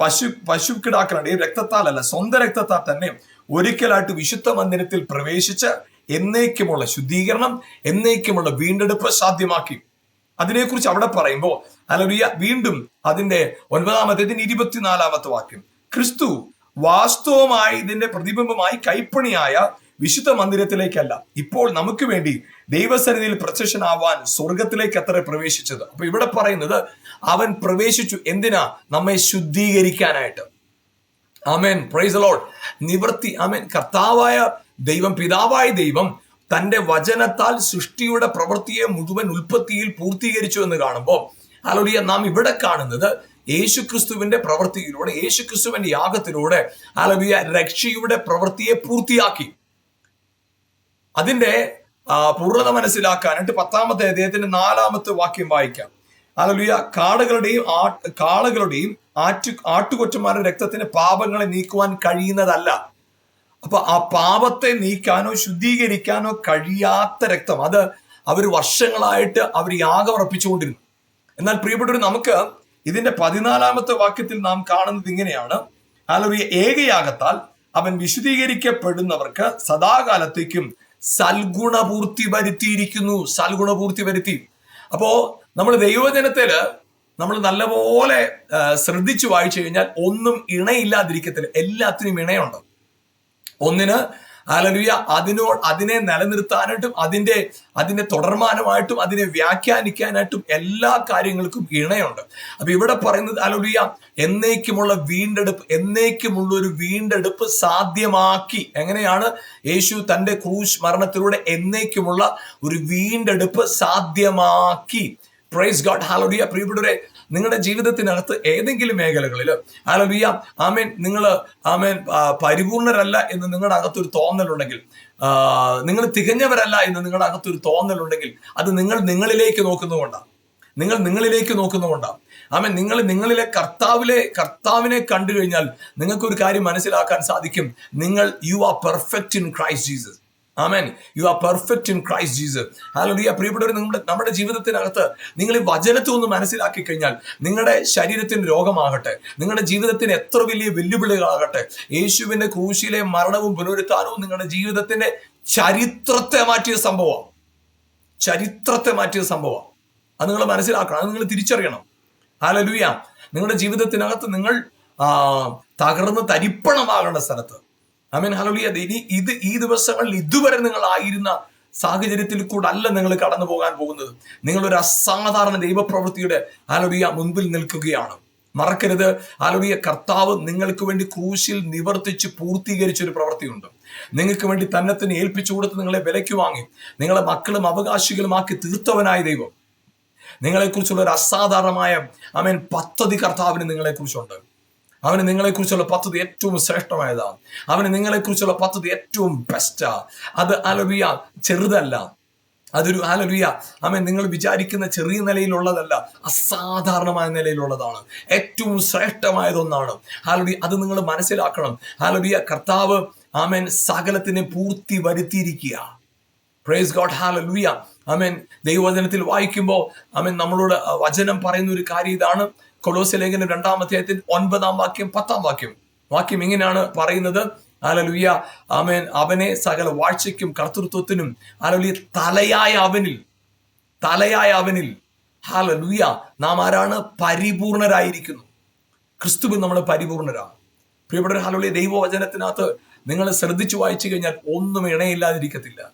പശു പശു പശുക്കിടാക്കളുടെയും രക്തത്താലല്ല സ്വന്തം രക്തത്താൽ തന്നെ ഒരിക്കലായിട്ട് വിശുദ്ധ മന്ദിരത്തിൽ പ്രവേശിച്ച് എന്നേക്കുമുള്ള ശുദ്ധീകരണം എന്നേക്കുമുള്ള വീണ്ടെടുപ്പ് സാധ്യമാക്കി. അതിനെക്കുറിച്ച് അവിടെ പറയുമ്പോൾ അലറിയ വീണ്ടും അതിന്റെ ഒൻപതാമത്തേതിന് ഇരുപത്തിനാലാമത്തെ വാക്യം. ക്രിസ്തു വാസ്തവമായി ഇതിന്റെ പ്രതിബിംബമായി കൈപ്പണിയായ വിശുദ്ധ മന്ദിരത്തിലേക്കല്ല. ഇപ്പോൾ നമുക്ക് വേണ്ടി ദൈവസന്നിധിയിൽ പ്രത്യക്ഷനാവാൻ സ്വർഗത്തിലേക്ക് അത്ര പ്രവേശിച്ചത്? അപ്പൊ ഇവിടെ പറയുന്നത് അവൻ പ്രവേശിച്ചു എന്തിനാ? നമ്മെ ശുദ്ധീകരിക്കാനായിട്ട്. ആമേൻ. പ്രൈസ് ലോഡ് നിവൃത്തി ആമേൻ. കർത്താവായ ദൈവം പിതാവായ ദൈവം തന്റെ വചനത്താൽ സൃഷ്ടിയുടെ പ്രവൃത്തിയെ മുഴുവൻ ഉൽപ്പത്തിയിൽ പൂർത്തീകരിച്ചു എന്ന് കാണുമ്പോൾ അലോലിയ നാം ഇവിടെ കാണുന്നത് യേശുക്രിസ്തുവിന്റെ പ്രവൃത്തിയിലൂടെ യേശുക്രിസ്തുവിന്റെ യാഗത്തിലൂടെ അലോലിയ രക്ഷയുടെ പ്രവൃത്തിയെ പൂർത്തിയാക്കി. അതിന്റെ പൂർണത മനസ്സിലാക്കാനായിട്ട് പത്താമത്തെ അദ്ദേഹത്തിന്റെ നാലാമത്തെ വാക്യം വായിക്കാം. അലലുയ കാടുകളുടെയും കാളകളുടെയും ആറ്റു ആട്ടുകൊറ്റന്മാരുടെ രക്തത്തിന് പാപങ്ങളെ നീക്കുവാൻ കഴിയുന്നതല്ല. അപ്പൊ ആ പാപത്തെ നീക്കാനോ ശുദ്ധീകരിക്കാനോ കഴിയാത്ത രക്തം അത് അവർ വർഷങ്ങളായിട്ട് അവർ യാഗം അർപ്പിച്ചുകൊണ്ടിരുന്നു. എന്നാൽ പ്രിയപ്പെട്ടവർ നമുക്ക് ഇതിന്റെ പതിനാലാമത്തെ വാക്യത്തിൽ നാം കാണുന്നത് ഇങ്ങനെയാണ്. അലറിയ ഏകയാഗത്താൽ അവൻ വിശുദ്ധീകരിക്കപ്പെടുന്നവർക്ക് സദാകാലത്തേക്കും സൽഗുണപൂർത്തി വരുത്തിയിരിക്കുന്നു. സൽഗുണപൂർത്തി വരുത്തി. അപ്പോ നമ്മൾ ദൈവജനത്തിൽ നമ്മൾ നല്ലപോലെ ശ്രദ്ധിച്ചു വായിച്ചു കഴിഞ്ഞാൽ ഒന്നും ഇണയില്ലാതിരിക്കത്തില്ല. എല്ലാത്തിനും ഇണയുണ്ട്. ഒന്നിന് അലലുയ അതിനോ അതിനെ നിലനിർത്താനായിട്ടും അതിന്റെ അതിന്റെ തുടർമാനമായിട്ടും അതിനെ വ്യാഖ്യാനിക്കാനായിട്ടും എല്ലാ കാര്യങ്ങൾക്കും ഇണയുണ്ട്. അപ്പൊ ഇവിടെ പറയുന്നത് അലലുയ എന്നേക്കുമുള്ള വീണ്ടെടുപ്പ് എന്നേക്കുമുള്ള ഒരു വീണ്ടെടുപ്പ് സാധ്യമാക്കി. എങ്ങനെയാണ്? യേശു തന്റെ ക്രൂശ് മരണത്തിലൂടെ എന്നേക്കുമുള്ള ഒരു വീണ്ടെടുപ്പ് സാധ്യമാക്കി. പ്രൈസ് ഗോഡ് ഹാലോഡിയ പ്രിയപ്പെട്ടവരെ നിങ്ങളുടെ ജീവിതത്തിനകത്ത് ഏതെങ്കിലും മേഖലകളിൽ ഹാലോഡിയ ആമേൻ നിങ്ങൾ ആമേൻ പരിപൂർണരല്ല എന്ന് നിങ്ങളുടെ അകത്തൊരു തോന്നലുണ്ടെങ്കിൽ നിങ്ങൾ തികഞ്ഞവരല്ല എന്ന് നിങ്ങളുടെ അകത്തൊരു തോന്നലുണ്ടെങ്കിൽ അത് നിങ്ങൾ നിങ്ങളിലേക്ക് നോക്കുന്നതുകൊണ്ടാണ് നിങ്ങൾ നിങ്ങളിലേക്ക് നോക്കുന്നതുകൊണ്ടാണ് ആമേൻ നിങ്ങൾ നിങ്ങളിലെ കർത്താവിലെ കർത്താവിനെ കണ്ടു കഴിഞ്ഞാൽ നിങ്ങൾക്ക് ഒരു കാര്യം മനസ്സിലാക്കാൻ സാധിക്കും. നിങ്ങൾ you are perfect in Christ Jesus amen you are perfect in Christ Jesus hallelujah പ്രിയപ്പെട്ടവർ നിങ്ങളുടെ നമ്മുടെ ജീവിതത്തിനകത്ത് നിങ്ങൾ ഈ വചനത്തെ ഒന്ന് മനസ്സിലാക്കി കഴിഞ്ഞാൽ നിങ്ങളുടെ ശരീരത്തിന് രോഗമാകട്ടെ നിങ്ങളുടെ ജീവിതത്തിന് എത്ര വലിയ വെല്ലുവിളികളാകട്ടെ യേശുവിന്റെ ക്രൂശിലെ മരണവും പുനരുത്ഥാനവും നിങ്ങളുടെ ജീവിതത്തിന്റെ ചരിത്രത്തെ മാറ്റിയ സംഭവം ചരിത്രത്തെ മാറ്റിയ സംഭവം അത് നിങ്ങൾ മനസ്സിലാക്കണം അത് നിങ്ങൾ തിരിച്ചറിയണം. ഹാലലുയ നിങ്ങളുടെ ജീവിതത്തിനകത്ത് നിങ്ങൾ തകർന്ന് തരിപ്പണമാകേണ്ട സ്ഥലത്ത് അമീൻ ഹലോളിയ ഇനി ഇത് ഈ ദിവസങ്ങളിൽ ഇതുവരെ നിങ്ങൾ ആയിരുന്ന സാഹചര്യത്തിൽ കൂടെ അല്ല നിങ്ങൾ കടന്നു പോകാൻ പോകുന്നത്. നിങ്ങളൊരു അസാധാരണ ദൈവപ്രവൃത്തിയുടെ ആലോലിയ മുൻപിൽ നിൽക്കുകയാണ്. മറക്കരുത്. ആലോലിയ കർത്താവ് നിങ്ങൾക്ക് വേണ്ടി ക്രൂശിൽ നിവർത്തിച്ച് പൂർത്തീകരിച്ച ഒരു പ്രവൃത്തിയുണ്ട്. നിങ്ങൾക്ക് വേണ്ടി തന്നെ തന്നെ ഏൽപ്പിച്ചു കൊടുത്ത് നിങ്ങളെ വിലയ്ക്ക് വാങ്ങി നിങ്ങളെ മക്കളും അവകാശികളുമാക്കി തീർത്തവനായ ദൈവം. നിങ്ങളെക്കുറിച്ചുള്ള ഒരു അസാധാരണമായ അമേൻ പദ്ധതി കർത്താവിന് നിങ്ങളെക്കുറിച്ചുണ്ട്. അവന് നിങ്ങളെക്കുറിച്ചുള്ള പദ്ധതി ഏറ്റവും ശ്രേഷ്ഠമായതാണ്. അവന് നിങ്ങളെക്കുറിച്ചുള്ള പദ്ധതി ഏറ്റവും ബെസ്റ്റാ അത് അലവിയ ചെറുതല്ല. അതൊരു ആലലുയ ആമേ നിങ്ങൾ വിചാരിക്കുന്ന ചെറിയ നിലയിലുള്ളതല്ല അസാധാരണമായ നിലയിലുള്ളതാണ്. ഏറ്റവും ശ്രേഷ്ഠമായതൊന്നാണ്. ഹാലലുയ അത് നിങ്ങൾ മനസ്സിലാക്കണം. ഹാലലുയ കർത്താവ് ആമൻ സകലത്തിനെ പൂർത്തി വരുത്തിയിരിക്കുക പ്രേസ് ഗോഡ് ഹാലലുയ ആമേൻ ദൈവവചനത്തിൽ വായിക്കുമ്പോൾ ആമേൻ നമ്മളോട് വചനം പറയുന്ന ഒരു കാര്യം ഇതാണ്. കൊലോസ ലേഖനം രണ്ടാം അധ്യായത്തിൽ ഒൻപതാം വാക്യം പത്താം വാക്യം. വാക്യം ഇങ്ങനെയാണ് പറയുന്നത്. Hallelujah amen. അവനെ സകല വാഴ്ചയ്ക്കും കർത്തൃത്വത്തിനും ഹാലലുയ തലയായ അവനിൽ തലയായ അവനിൽ ഹാലലുയ്യ നാം ആരാണ്? പരിപൂർണരായിരിക്കുന്നു. ക്രിസ്തുവിൽ നമ്മൾ പരിപൂർണരാണ്. പ്രിയപ്പെട്ട ഹാലലുയ ദൈവവചനത്തിനകത്ത് നിങ്ങൾ ശ്രദ്ധിച്ചു വായിച്ചു കഴിഞ്ഞാൽ ഒന്നും ഇണയില്ലാതിരിക്കത്തില്ല.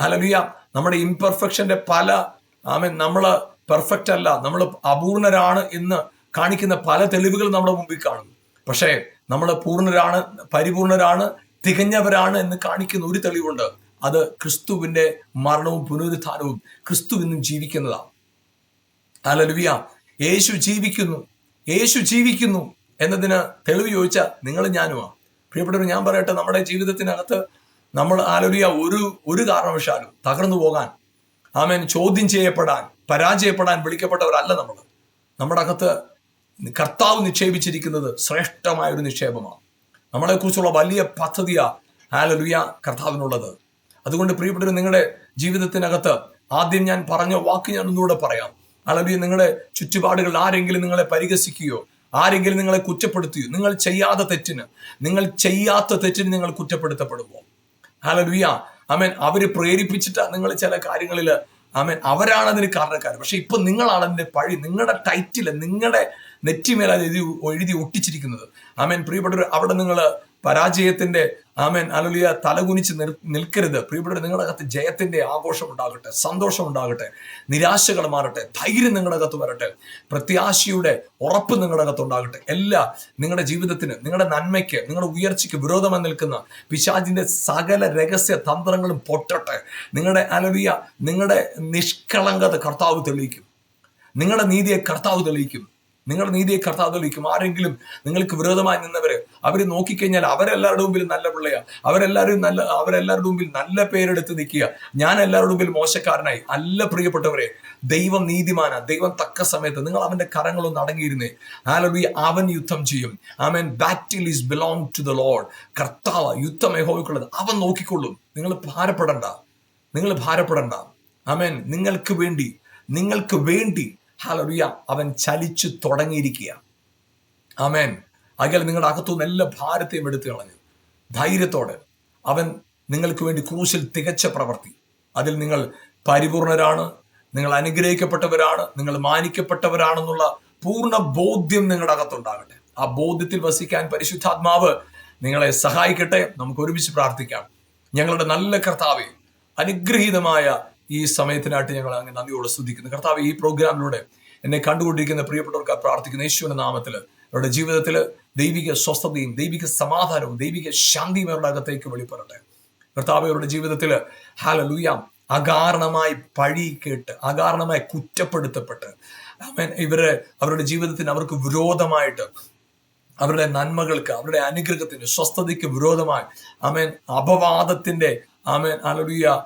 ഹലലുയ നമ്മുടെ ഇംപെർഫെക്ഷന്റെ പല ആമേൻ നമ്മൾ പെർഫെക്റ്റ് അല്ല. നമ്മൾ അപൂർണരാണ് എന്ന് കാണിക്കുന്ന പല തെളിവുകൾ നമ്മുടെ മുമ്പിൽ കാണും. പക്ഷേ നമ്മൾ പൂർണരാണ് പരിപൂർണരാണ് തികഞ്ഞവരാണ് എന്ന് കാണിക്കുന്ന ഒരു തെളിവുണ്ട്. അത് ക്രിസ്തുവിന്റെ മരണവും പുനരുത്ഥാനവും ക്രിസ്തു ഇന്നും ജീവിക്കുന്നതാണ്. ഹലലുവിയ യേശു ജീവിക്കുന്നു. യേശു ജീവിക്കുന്നു എന്നതിന് തെളിവ് ചോദിച്ചാൽ നിങ്ങൾ ഞാനുമാ. പ്രിയപ്പെട്ടവർ ഞാൻ പറയട്ടെ നമ്മുടെ ജീവിതത്തിനകത്ത് നമ്മൾ ആലോലിയ ഒരു ഒരു കാരണവശാലും തകർന്നു പോകാൻ ആമേൻ ചോദ്യം ചെയ്യപ്പെടാൻ പരാജയപ്പെടാൻ വിളിക്കപ്പെട്ടവരല്ല നമ്മൾ. നമ്മുടെ അകത്ത് കർത്താവ് നിക്ഷേപിച്ചിരിക്കുന്നത് ശ്രേഷ്ഠമായ ഒരു നിക്ഷേപമാണ്. നമ്മളെക്കുറിച്ചുള്ള വലിയ പദ്ധതിയാ ആലലുയ കർത്താവിനുള്ളത്. അതുകൊണ്ട് പ്രിയപ്പെട്ടവർ നിങ്ങളുടെ ജീവിതത്തിനകത്ത് ആദ്യം ഞാൻ പറഞ്ഞ വാക്ക് ഞാൻ ഒന്നുകൂടെ പറയാം. അലലുയ നിങ്ങളുടെ ചുറ്റുപാടുകൾ ആരെങ്കിലും നിങ്ങളെ പരിഹസിക്കുകയോ ആരെങ്കിലും നിങ്ങളെ കുറ്റപ്പെടുത്തിയോ നിങ്ങൾ ചെയ്യാത്ത തെറ്റിന് നിങ്ങൾ ചെയ്യാത്ത തെറ്റിന് നിങ്ങൾ കുറ്റപ്പെടുത്തപ്പെടുമോ ഹലലുയ അമേൻ അവർ പ്രേരിപ്പിച്ചിട്ട് നിങ്ങൾ ചില കാര്യങ്ങളിൽ അമേൻ അവരാണ് അതിന് കാരണക്കാർ പക്ഷെ ഇപ്പൊ നിങ്ങളാണ് അതിന്റെ പഴി നിങ്ങളുടെ ടൈറ്റിൽ നിങ്ങളുടെ നെറ്റിമേൽ എഴുതി എഴുതി ഒട്ടിച്ചിരിക്കുന്നത്. ആമേൻ. പ്രിയപ്പെട്ടവർ അവിടെ നിങ്ങൾ പരാജയത്തിന്റെ ആമേൻ അലുലിയ തലകുനിച്ച് നിൽക്കരുത്. പ്രിയപ്പെട്ടവർ നിങ്ങളുടെ അകത്ത് ജയത്തിന്റെ ആഘോഷം ഉണ്ടാകട്ടെ സന്തോഷം ഉണ്ടാകട്ടെ നിരാശകൾ മാറട്ടെ ധൈര്യം നിങ്ങളുടെ അകത്ത് വരട്ടെ പ്രത്യാശയുടെ ഉറപ്പ് നിങ്ങളുടെ അകത്ത് ഉണ്ടാകട്ടെ. എല്ലാ നിങ്ങളുടെ ജീവിതത്തിന് നിങ്ങളുടെ നന്മയ്ക്ക് നിങ്ങളുടെ ഉയർച്ചയ്ക്ക് വിരോധമായി നിൽക്കുന്ന പിശാജിന്റെ സകല രഹസ്യ തന്ത്രങ്ങളും പൊട്ടട്ടെ. നിങ്ങളുടെ അലലിയ നിങ്ങളുടെ നിഷ്കളങ്കത കർത്താവ് തെളിയിക്കും. നിങ്ങളുടെ നീതിയെ കർത്താവ് തെളിയിക്കും. നിങ്ങളുടെ നീതിയെ കർത്താവ് തെളിയിക്കും ആരെങ്കിലും നിങ്ങൾക്ക് വിരോധമായി നിന്നവര് അവർ നോക്കിക്കഴിഞ്ഞാൽ അവരെല്ലാവരുടെ മുമ്പിൽ നല്ല പിള്ളയാ. അവരെല്ലാവരും നല്ല അവരെല്ലാവരുടെ മുമ്പിൽ നല്ല പേരെടുത്ത് നിൽക്കുക. ഞാൻ എല്ലാവരുടെ മുമ്പിൽ മോശക്കാരനായി. അല്ല പ്രിയപ്പെട്ടവരെ ദൈവം നീതിമാന. ദൈവം തക്ക സമയത്ത് നിങ്ങൾ അവന്റെ കരങ്ങളൊന്ന് അടങ്ങിയിരുന്നേ. ആലോ അവൻ യുദ്ധം ചെയ്യും. അവൻ battle is belong to the Lord കർത്താവ് യുദ്ധം യഹോവയ്ക്കുള്ളത്. അവൻ നോക്കിക്കൊള്ളും. നിങ്ങൾ ഭാരപ്പെടണ്ട. നിങ്ങൾ ഭാരപ്പെടണ്ട. അവൻ നിങ്ങൾക്ക് വേണ്ടി നിങ്ങൾക്ക് വേണ്ടി ഹലറിയ അവൻ ചലിച്ചു തുടങ്ങിയിരിക്കുക ആമേൻ അകൽ നിങ്ങളുടെ അകത്തുനിന്ന് എല്ലാ ഭാരത്തെയും എടുത്തു കളഞ്ഞു. ധൈര്യത്തോടെ. അവൻ നിങ്ങൾക്ക് വേണ്ടി ക്രൂശിൽ തികച്ച പ്രവർത്തി അതിൽ നിങ്ങൾ പരിപൂർണരാണ്. നിങ്ങൾ അനുഗ്രഹിക്കപ്പെട്ടവരാണ്. നിങ്ങൾ മാനിക്കപ്പെട്ടവരാണെന്നുള്ള പൂർണ ബോധ്യം നിങ്ങളുടെ അകത്തുണ്ടാകട്ടെ. ആ ബോധ്യത്തിൽ വസിക്കാൻ പരിശുദ്ധാത്മാവ് നിങ്ങളെ സഹായിക്കട്ടെ. നമുക്ക് ഒരുമിച്ച് പ്രാർത്ഥിക്കാം. ഞങ്ങളുടെ നല്ല കർത്താവെ അനുഗ്രഹീതമായ ഈ സമയത്തിനായിട്ട് ഞങ്ങൾ അങ്ങ് നന്ദിയോടെ സ്തുതിക്കുന്നു. കർത്താവ് ഈ പ്രോഗ്രാമിലൂടെ എന്നെ കണ്ടുകൊണ്ടിരിക്കുന്ന പ്രിയപ്പെട്ടവർക്ക് പ്രാർത്ഥിക്കുന്ന യേശുവിന്റെ നാമത്തിൽ അവരുടെ ജീവിതത്തിൽ ദൈവിക സ്വസ്ഥതയും ദൈവിക സമാധാനവും ദൈവിക ശാന്തിയും അവരുടെ അകത്തേക്ക് വെളിപ്പെടട്ടെ. കർത്താവ് അവരുടെ ജീവിതത്തിൽ ഹാല ലൂയാം അകാരണമായി പഴി കേട്ട് അകാരണമായി കുറ്റപ്പെടുത്തപ്പെട്ട് ആമേൻ ഇവർ അവരുടെ ജീവിതത്തിന് അവർക്ക് വിരോധമായിട്ട് അവരുടെ നന്മകൾക്ക് അവരുടെ അനുഗ്രഹത്തിന് സ്വസ്ഥതയ്ക്ക് വിരോധമായി ആമേൻ അപവാദത്തിന്റെ ആമേൻ. അലറിയ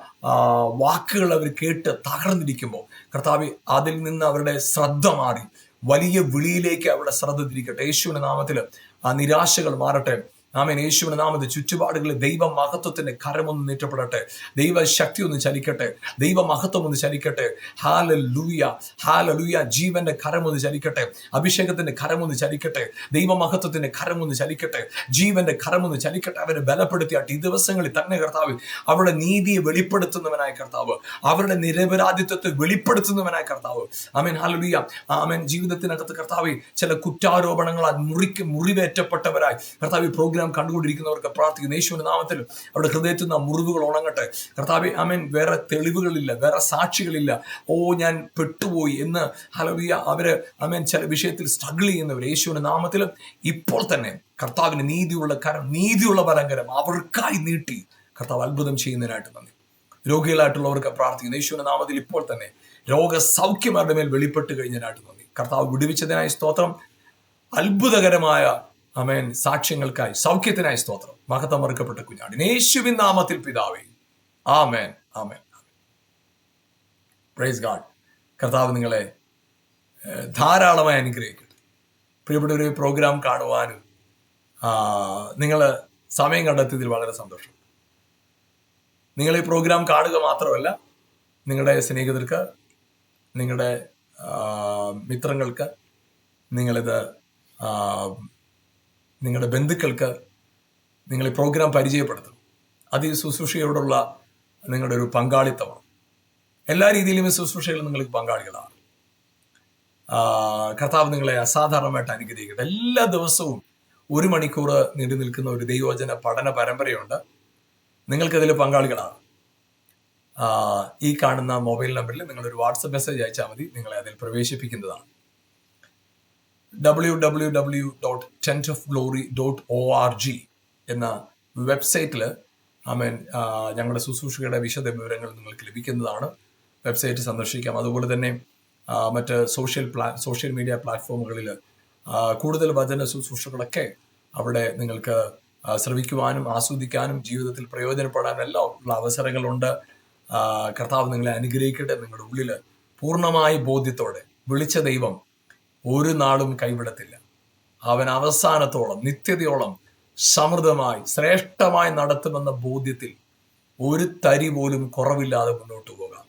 വാക്കുകൾ അവർ കേട്ട് തകർന്നിരിക്കുമ്പോൾ കർത്താവ് അതിൽ നിന്ന് അവരുടെ ശ്രദ്ധ മാറി. വലിയ വിളിയിലേക്ക് അവരുടെ ശ്രദ്ധ തിരിക്കട്ടെ. യേശുവിന്റെ നാമത്തിൽ ആ നിരാശകൾ മാറട്ടെ. ആമേൻ യേശുവിന്റെ നാമത്തിൽ ചുറ്റുപാടുകളിൽ ദൈവ മഹത്വത്തിന്റെ കരമൊന്ന് നീറ്റപ്പെടട്ടെ. ദൈവ ശക്തി ഒന്ന് ചലിക്കട്ടെ. ദൈവ മഹത്വം ഒന്ന് ചലിക്കട്ടെ. ഹാല ലൂയ ഹാല ലൂയ ജീവന്റെ കരമൊന്ന് ചലിക്കട്ടെ. അഭിഷേകത്തിന്റെ കരമൊന്ന് ചലിക്കട്ടെ. ദൈവ മഹത്വത്തിന്റെ കരമൊന്ന് ചലിക്കട്ടെ. ജീവന്റെ കരമൊന്ന് ചലിക്കട്ടെ. അവരെ ബലപ്പെടുത്തിയാട്ട് ഈ ദിവസങ്ങളിൽ തന്നെ കർത്താവ് അവരുടെ നീതിയെ വെളിപ്പെടുത്തുന്നവനായ കർത്താവ്. അവരുടെ നിരപരാധിത്വത്തെ വെളിപ്പെടുത്തുന്നവനായ കർത്താവ്. ആമേൻ ഹാലലുയ ആമേൻ ജീവിതത്തിനകത്ത് കർത്താവ് ചില കുറ്റാരോപണങ്ങളാൽ മുറിക്ക് മുറിവേറ്റപ്പെട്ടവരായി. കർത്താവ് ഈ പ്രോഗ്രാം കണ്ടുകൊണ്ടിരിക്കുന്നവർക്ക് പ്രാർത്ഥിക്കുന്നു. യേശുവിന്റെ നാമത്തിൽ അവരുടെ ഹൃദയത്തിൽ നിന്ന് മുറിവുകൾ ഉണങ്ങട്ടെ. കർത്താവ് ആമേൻ. വേറെ തെളിവുകളില്ല വേറെ സാക്ഷികളില്ല. ഓ ഞാൻ പെട്ടുപോയി എന്ന്. ഹലവിയ അവർ ആമേൻ ചില വിഷയത്തിൽ സ്ട്രഗിൾ ചെയ്യുന്നവർ യേശുവിന്റെ നാമത്തിൽ ഇപ്പോൾ തന്നെ കർത്താവിന് നീതിയുള്ള കരം നീതിയുള്ള പരങ്കരം അവർക്കായി നീട്ടി കർത്താവ് അത്ഭുതം ചെയ്യുന്നതിനായിട്ട് നന്ദി. രോഗികളായിട്ടുള്ളവർക്ക് പ്രാർത്ഥിക്കുന്നു. യേശുവിന്റെ നാമത്തിൽ ഇപ്പോൾ തന്നെ രോഗസൗഖ്യം അവരുടെ മേൽ വെളിപ്പെട്ട് കഴിഞ്ഞതിനായിട്ട് നന്ദി. കർത്താവ് വിടുവിച്ചതിനായി സ്തോത്രം. അത്ഭുതകരമായ അമേൻ സാക്ഷ്യങ്ങൾക്കായി സൗഖ്യത്തിനായി സ്തോത്രം. മഹത്വം മറുക്കപ്പെട്ട കുഞ്ഞാടി യേശുവിൻ നാമത്തിൽ പിതാവേ. ആമേൻ. ആമേൻ. പ്രൈസ് ഗാഡ് കർത്താവ് നിങ്ങളെ ധാരാളമായി അനുഗ്രഹിക്കട്ടെ. പ്രിയപ്പെട്ട ഒരു പ്രോഗ്രാം കാണുവാനും നിങ്ങൾ സമയം കണ്ടെത്തിയതിൽ വളരെ സന്തോഷം. നിങ്ങൾ ഈ പ്രോഗ്രാം കാണുക മാത്രമല്ല നിങ്ങളുടെ സ്നേഹിതർക്ക് നിങ്ങളുടെ മിത്രങ്ങൾക്ക് നിങ്ങളിത് നിങ്ങളുടെ ബന്ധുക്കൾക്ക് നിങ്ങൾ ഈ പ്രോഗ്രാം പരിചയപ്പെടുത്തണം അത് ഈ ശുശ്രൂഷയോടുള്ള നിങ്ങളുടെ ഒരു പങ്കാളിത്തമാണ്. എല്ലാ രീതിയിലും ഈ ശുശ്രൂഷയിൽ നിങ്ങൾക്ക് പങ്കാളികളാണ്. കർത്താവ് നിങ്ങളെ അസാധാരണമായിട്ട് അനുഗ്രഹിക്കട്ടെ. എല്ലാ ദിവസവും ഒരു മണിക്കൂർ നീണ്ടു നിൽക്കുന്ന ഒരു ദൈവവചന പഠന പരമ്പരയുണ്ട്. നിങ്ങൾക്കതിൽ പങ്കാളികളാണ്. ഈ കാണുന്ന മൊബൈൽ നമ്പറിൽ നിങ്ങളൊരു വാട്സപ്പ് മെസ്സേജ് അയച്ചാൽ മതി. നിങ്ങളെ അതിൽ പ്രവേശിപ്പിക്കുന്നതാണ്. W W W dot tent of glory dot O R G എന്ന വെബ്സൈറ്റിൽ ആമേൻ മീൻ ഞങ്ങളുടെ ശുശ്രൂഷയുടെ വിശദ വിവരങ്ങൾ നിങ്ങൾക്ക് ലഭിക്കുന്നതാണ്. വെബ്സൈറ്റ് സന്ദർശിക്കാം. അതുപോലെ തന്നെ മറ്റ് സോഷ്യൽ പ്ലാ സോഷ്യൽ മീഡിയ പ്ലാറ്റ്ഫോമുകളിൽ കൂടുതൽ വചന ശുശ്രൂഷകളൊക്കെ അവിടെ നിങ്ങൾക്ക് ശ്രവിക്കുവാനും ആസ്വദിക്കാനും ജീവിതത്തിൽ പ്രയോജനപ്പെടാനും എല്ലാം ഉള്ള അവസരങ്ങളുണ്ട്. കർത്താവ് നിങ്ങളെ അനുഗ്രഹിക്കട്ടെ. നിങ്ങളുടെ ഉള്ളിൽ പൂർണമായി ബോധ്യത്തോടെ വിളിച്ച ദൈവം ഒരു നാളും കൈവിടത്തില്ല. അവൻ അവസാനത്തോളം നിത്യതയോളം സമൃദ്ധമായി ശ്രേഷ്ഠമായി നടത്തുമെന്ന ബോധ്യത്തിൽ ഒരു തരി പോലും കുറവില്ലാതെ മുന്നോട്ട് പോകാം.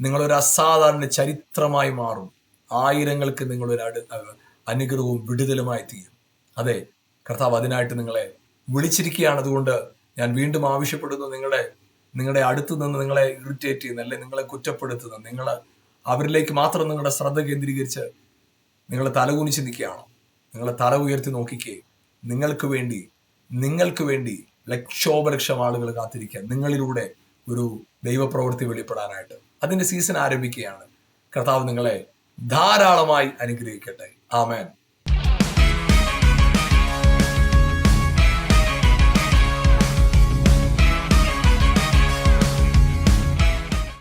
നിങ്ങളൊരു അസാധാരണ ചരിത്രമായി മാറും. ആയിരങ്ങൾക്ക് നിങ്ങളൊരു അടു അനുഗ്രഹവും വിടുതലുമായി തീരും. അതെ കർത്താവ് അതിനായിട്ട് നിങ്ങളെ വിളിച്ചിരിക്കുകയാണ്. അതുകൊണ്ട് ഞാൻ വീണ്ടും ആവശ്യപ്പെടുന്നു നിങ്ങളുടെ നിങ്ങളുടെ അടുത്ത് നിന്ന് നിങ്ങളെ ഇറിറ്റേറ്റ് ചെയ്യുന്ന അല്ലെങ്കിൽ നിങ്ങളെ കുറ്റപ്പെടുത്തുന്ന നിങ്ങൾ അവരിലേക്ക് മാത്രം നിങ്ങളുടെ ശ്രദ്ധ കേന്ദ്രീകരിച്ച് നിങ്ങൾ തലകുനിച്ച് നിൽക്കുകയാണോ. നിങ്ങൾ തല ഉയർത്തി നോക്കിക്കേ. നിങ്ങൾക്ക് വേണ്ടി നിങ്ങൾക്ക് വേണ്ടി ലക്ഷോപലക്ഷം ആളുകൾ കാത്തിരിക്കുക. നിങ്ങളിലൂടെ ഒരു ദൈവപ്രവൃത്തി വെളിപ്പെടാനായിട്ട്. അതിന്റെ സീസൺ ആരംഭിക്കുകയാണ്. കർത്താവ് നിങ്ങളെ ധാരാളമായി അനുഗ്രഹിക്കട്ടെ. ആമേൻ.